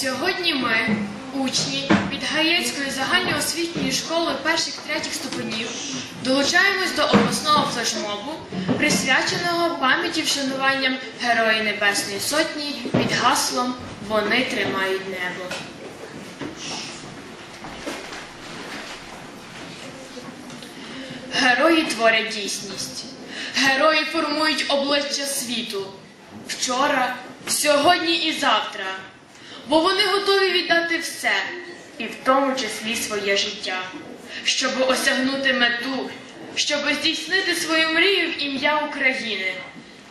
Сьогодні ми, учні Підгаєцької загальноосвітньої школи перших третіх ступенів, долучаємось до обласного флешмобу, присвяченого пам'яті вшануванням Герої Небесної Сотні під гаслом Вони тримають небо. Герої творять дійсність. Герої формують обличчя світу. Вчора, сьогодні і завтра. Бо вони готові віддати все, і в тому числі своє життя, щоб осягнути мету, щоб здійснити свою мрію в ім'я України.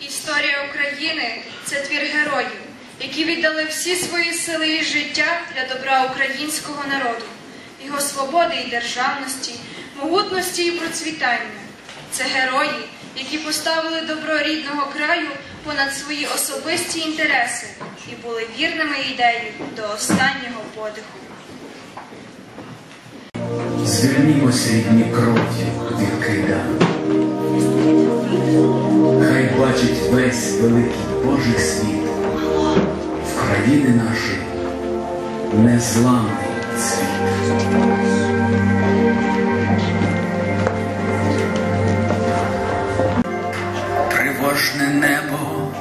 Історія України це твір героїв, які віддали всі свої сили і життя для добра українського народу, його свободи і державності, могутності і процвітання. Це герої, які поставили добро рідного краю понад свої особисті інтереси і були вірними ідеї до останнього подиху. Звернімося рідні кров'ю від кайдан. Хай бачить весь великий Божий світ в країни нашої незламний цвіт. Тривожне небо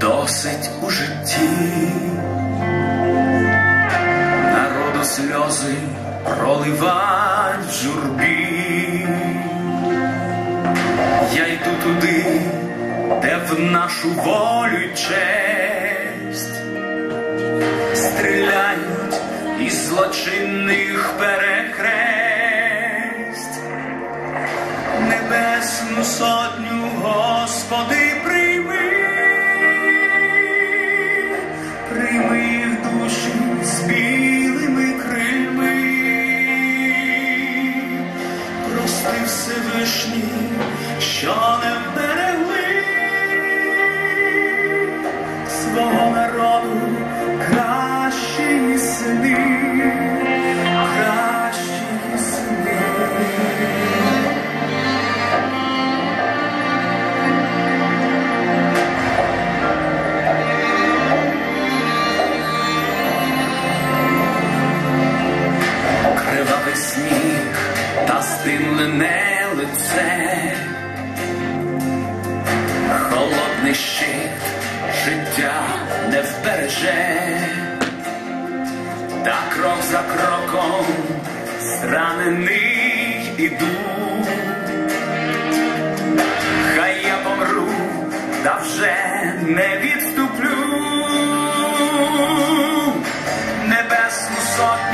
досить у житті. Народу сльози проливать в журбі. Я йду туди, де в нашу волю честь стріляють із злочинних перехресть. Небесну сотню, Господи, вбереже, та крок за кроком зранений іду. Хай я помру, та вже не відступлю. Небесну сотню